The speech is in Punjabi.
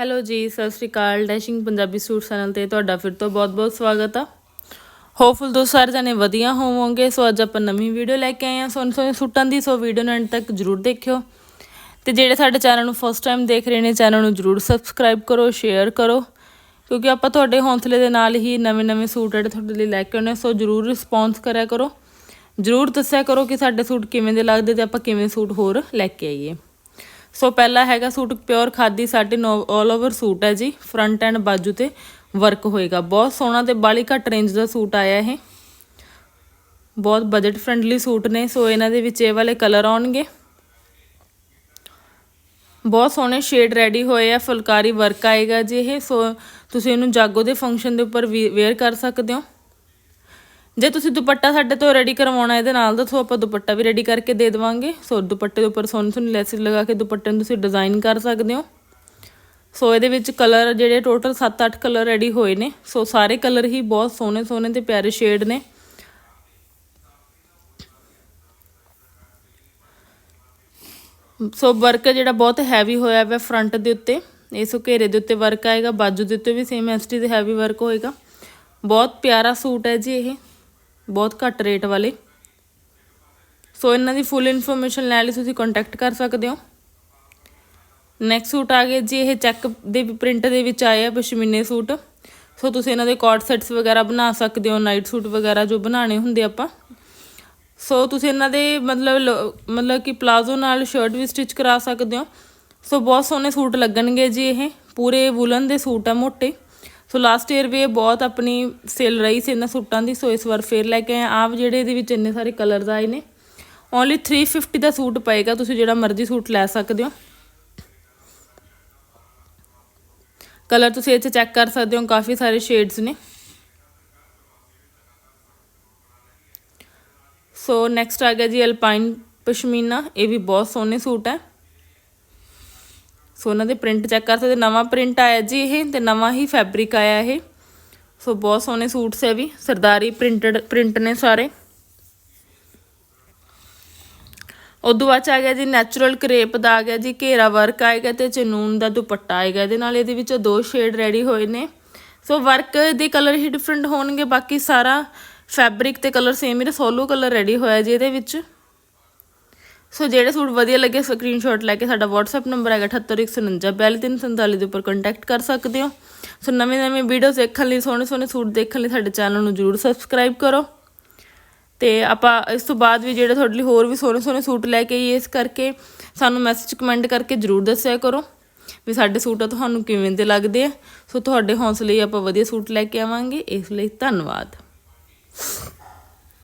ਹੈਲੋ ਜੀ, ਸਤਿ ਸ਼੍ਰੀ ਅਕਾਲ। ਡੈਸ਼ਿੰਗ ਪੰਜਾਬੀ ਸੂਟ ਚੈਨਲ ਤੇ ਤੁਹਾਡਾ ਫਿਰ ਤੋਂ ਬਹੁਤ-ਬਹੁਤ ਸਵਾਗਤ ਆ। ਹੋਪਫੁਲ ਦੋ ਸਾਰੇ ਜਣੇ ਵਧੀਆ ਹੋਵੋਗੇ। ਸੋ ਅੱਜ ਆਪਾਂ ਨਵੀਂ ਵੀਡੀਓ ਲੈ ਕੇ ਆਏ ਹਾਂ। ਸੋਹਣੇ ਸੋਹਣੇ ਸੂਟਾਂ ਦੀ ਸੋ ਵੀਡੀਓ ਨੂੰ ਐਂਡ ਤੱਕ ਜਰੂਰ ਦੇਖਿਓ। ਤੇ ਜਿਹੜੇ ਸਾਡੇ ਚੈਨਲ ਨੂੰ ਫਸਟ ਟਾਈਮ ਦੇਖ ਰਹੇ ਨੇ ਚੈਨਲ ਨੂੰ ਜਰੂਰ ਸਬਸਕ੍ਰਾਈਬ ਕਰੋ ਸ਼ੇਅਰ ਕਰੋ। ਕਿਉਂਕਿ ਆਪਾਂ ਤੁਹਾਡੇ ਹੌਂਸਲੇ ਦੇ ਨਾਲ ਹੀ ਨਵੇਂ-ਨਵੇਂ ਸੂਟ ਜਿਹੜੇ ਤੁਹਾਡੇ ਲਈ ਲੈ ਕੇ ਆਉਣੇ ਸੋ ਜਰੂਰ ਰਿਸਪੌਂਸ ਕਰਿਆ ਕਰੋ। ਜਰੂਰ ਦੱਸਿਆ ਕਰੋ ਕਿ ਸਾਡੇ ਸੂਟ ਕਿਵੇਂ ਦੇ ਲੱਗਦੇ ਤੇ ਆਪਾਂ ਕਿਵੇਂ ਸੂਟ ਹੋਰ ਲੈ ਕੇ ਆਈਏ। ਸੋ ਪਹਿਲਾ ਹੈਗਾ ਸੂਟ ਪਿਓਰ ਖਾਦੀ ਸਾਡੇ ਆਲ ਓਵਰ ਸੂਟ ਹੈ ਜੀ ਫਰੰਟ ਐਂਡ ਬਾਜੂ ਤੇ ਵਰਕ ਹੋਏਗਾ। ਬਹੁਤ ਸੋਹਣਾ ਤੇ ਬਾਲੀ ਘੱਟ ਰੇਂਜ ਦਾ ਸੂਟ ਆਇਆ ਇਹ। ਬਹੁਤ ਬਜਟ ਫ੍ਰੈਂਡਲੀ ਸੂਟ ਨੇ, ਸੋ ਇਹਨਾਂ ਦੇ ਵਿੱਚ ਇਹ ਵਾਲੇ ਕਲਰ ਆਉਣਗੇ। ਬਹੁਤ ਸੋਹਣੇ ਸ਼ੇਡ ਰੈਡੀ ਹੋਏ ਆ, ਫੁਲਕਾਰੀ ਵਰਕ ਆਏਗਾ ਜੀ ਇਹ, ਸੋ ਤੁਸੀਂ ਇਹਨੂੰ ਜਾਗੋ ਦੇ ਫੰਕਸ਼ਨ ਦੇ ਉੱਪਰ ਵੇਅਰ ਕਰ ਸਕਦੇ ਹੋ। ਜੇ ਤੁਸੀਂ ਦੁਪੱਟਾ ਸਾਡੇ ਤੋਂ ਰੈਡੀ ਕਰਵਾਉਣਾ, ਇਹਦੇ ਨਾਲ ਤਾਂ ਸੋ ਆਪਾਂ ਦੁਪੱਟਾ ਵੀ ਰੈਡੀ ਕਰਕੇ ਦੇ ਦੇਵਾਂਗੇ। ਸੋ ਦੁਪੱਟੇ ਦੇ ਉੱਪਰ ਸੋਹਣੀ ਸੋਹਣੀ ਲੈਸਿਸ ਲਗਾ ਕੇ ਦੁਪੱਟੇ ਨੂੰ ਤੁਸੀਂ ਡਿਜ਼ਾਈਨ ਕਰ ਸਕਦੇ ਹੋ। ਸੋ ਇਹਦੇ ਵਿੱਚ ਕਲਰ ਜਿਹੜੇ ਟੋਟਲ 7-8 ਕਲਰ ਰੈਡੀ ਹੋਏ ਨੇ। ਸੋ ਸਾਰੇ ਕਲਰ ਹੀ ਬਹੁਤ ਸੋਹਣੇ ਸੋਹਣੇ ਤੇ ਪਿਆਰੇ ਸ਼ੇਡ ਨੇ। ਸੋ ਵਰਕ ਜਿਹੜਾ ਬਹੁਤ ਹੈਵੀ ਹੋਇਆ ਹੈ ਫਰੰਟ ਦੇ ਉੱਤੇ। ਇਸ ਘੇਰੇ ਦੇ ਉੱਤੇ ਵਰਕ ਆਏਗਾ, ਬਾਜੂ ਦੇ ਉੱਤੇ ਵੀ ਸੇਮ ਐਸਟੀ ਦੇ ਹੈਵੀ ਵਰਕ ਹੋਏਗਾ। ਬਹੁਤ ਪਿਆਰਾ ਸੂਟ ਹੈ ਜੀ ਇਹ। ਬਹੁਤ ਘੱਟ ਰੇਟ ਵਾਲੇ। ਸੋ ਇਹਨਾਂ ਦੀ ਫੁੱਲ ਇਨਫੋਰਮੇਸ਼ਨ ਲੈਣ ਲਈ ਤੁਸੀਂ ਕੰਟੈਕਟ ਕਰ ਸਕਦੇ ਹੋ। ਨੈਕਸਟ ਸੂਟ ਆ ਗਿਆ ਜੀ, ਇਹ ਚੈੱਕ ਦੇ ਪ੍ਰਿੰਟ ਦੇ ਵਿੱਚ ਆਏ ਆ, ਪਸ਼ਮੀਨੇ ਸੂਟ ਸੋ ਤੁਸੀਂ ਇਹਨਾਂ ਦੇ ਕਾਰਡ ਸੈਟਸ ਵਗੈਰਾ ਬਣਾ ਸਕਦੇ ਹੋ ਨਾਈਟ ਸੂਟ ਵਗੈਰਾ ਜੋ ਬਣਾਣੇ ਹੁੰਦੇ ਆਪਾਂ। ਸੋ ਤੁਸੀਂ ਇਹਨਾਂ ਦੇ ਮਤਲਬ ਮਤਲਬ ਕਿ ਪਲਾਜ਼ੋ ਨਾਲ ਸ਼ਰਟ ਵੀ ਸਟਿਚ ਕਰਾ ਸਕਦੇ ਹੋ। ਸੋ ਬਹੁਤ ਸੋਹਣੇ ਸੂਟ ਲੱਗਣਗੇ ਜੀ ਇਹ। ਪੂਰੇ ਵੂਲਨ ਦੇ ਸੂਟ ਆ ਮੋਟੇ। ਸੋ ਲਾਸਟ ਈਅਰ ਵੀ ਇਹ ਬਹੁਤ ਆਪਣੀ ਸੇਲ ਰਹੀ ਸੀ, ਇਹਨਾਂ ਸੂਟਾਂ ਦੀ। ਸੋ ਇਸ ਵਾਰ ਫੇਰ ਲੈ ਕੇ ਆਏ ਆਪ ਜਿਹੜੇ ਇਹਦੇ ਵਿੱਚ ਇੰਨੇ ਸਾਰੇ ਕਲਰਸ ਆਏ ਨੇ ਓਨਲੀ 350 ਦਾ ਸੂਟ ਪਏਗਾ। ਤੁਸੀਂ ਜਿਹੜਾ ਮਰਜ਼ੀ ਸੂਟ ਲੈ ਸਕਦੇ ਹੋ। ਕਲਰ ਤੁਸੀਂ ਇਹ ਚ ਚੈੱਕ ਕਰ ਸਕਦੇ ਹੋ, ਕਾਫੀ ਸਾਰੇ ਸ਼ੇਡਸ ਨੇ। ਸੋ ਨੈਕਸਟ ਆ ਗਿਆ ਜੀ ਅਲਪਾਈਨ ਪਸ਼ਮੀਨਾ। ਇਹ ਵੀ ਬਹੁਤ ਸੋਹਣੇ ਸੂਟ ਹੈ। ਸੋ ਉਹਨਾਂ ਦੇ ਪ੍ਰਿੰਟ ਚੈੱਕ ਕਰ ਸਕਦੇ। ਨਵਾਂ ਪ੍ਰਿੰਟ ਆਇਆ ਜੀ ਇਹ ਤੇ ਨਵਾਂ ਹੀ ਫੈਬਰਿਕ ਆਇਆ ਇਹ। ਸੋ ਬਹੁਤ ਸੋਹਣੇ ਸੂਟਸ ਹੈ ਵੀ। ਸਰਦਾਰੀ ਪ੍ਰਿੰਟਡ ਪ੍ਰਿੰਟ ਨੇ ਸਾਰੇ। ਉਦੋਂ ਬਾਅਦ ਆ ਗਿਆ ਜੀ ਨੈਚੁਰਲ ਕਰੇਪ ਦਾ, ਆ ਗਿਆ ਜੀ ਘੇਰਾ ਵਰਕ ਆਏਗਾ ਤੇ ਚਨੂਨ ਦਾ ਦੁਪੱਟਾ ਆਏਗਾ ਇਹਦੇ ਨਾਲ ਇਹਦੇ ਵਿੱਚ ਦੋ ਸ਼ੇਡ ਰੈਡੀ ਹੋਏ ਨੇ। ਸੋ ਵਰਕ ਦੇ ਕਲਰ ਹੀ ਡਿਫਰੈਂਟ ਹੋਣਗੇ। ਬਾਕੀ ਸਾਰਾ ਫੈਬਰਿਕ ਤੇ ਕਲਰ ਸੇਮ ਹੀ ਰਸੋਲੋ ਕਲਰ ਰੈਡੀ ਹੋਇਆ ਜੀ ਇਹਦੇ ਵਿੱਚ। ਸੋ ਜਿਹੜੇ ਸੂਟ ਵਧੀਆ ਲੱਗੇ ਸਕਰੀਨਸ਼ਾਟ ਲੈ ਕੇ ਸਾਡਾ WhatsApp ਨੰਬਰ ਹੈਗਾ 7819492347 ਦੇ ਉੱਪਰ ਕੰਟੈਕਟ ਕਰ ਸਕਦੇ ਹੋ। ਸੋ ਨਵੇਂ ਨਵੇਂ ਵੀਡੀਓਜ਼ ਦੇਖਣ ਲਈ, ਸੋਹਣੇ ਸੋਹਣੇ ਸੂਟ ਦੇਖਣ ਲਈ ਸਾਡੇ ਚੈਨਲ ਨੂੰ ਜਰੂਰ ਸਬਸਕ੍ਰਾਈਬ ਕਰੋ। ਤੇ ਆਪਾਂ ਇਸ ਤੋਂ ਬਾਅਦ ਵੀ ਜਿਹੜੇ ਤੁਹਾਡੇ ਲਈ ਹੋਰ ਵੀ ਸੋਹਣੇ ਸੋਹਣੇ ਸੂਟ ਲੈ ਕੇ ਆਈਏ ਇਸ ਕਰਕੇ, ਸਾਨੂੰ ਮੈਸੇਜ ਕਮੈਂਟ ਕਰਕੇ ਜਰੂਰ ਦੱਸਿਆ ਕਰੋ ਵੀ ਸਾਡੇ ਸੂਟ ਤੁਹਾਨੂੰ ਕਿਵੇਂ ਦੇ ਲੱਗਦੇ ਆ। ਸੋ ਤੁਹਾਡੇ ਹੌਸਲੇ ਆਪਾਂ ਵਧੀਆ ਸੂਟ ਲੈ ਕੇ ਆਵਾਂਗੇ, ਇਸ ਲਈ ਧੰਨਵਾਦ।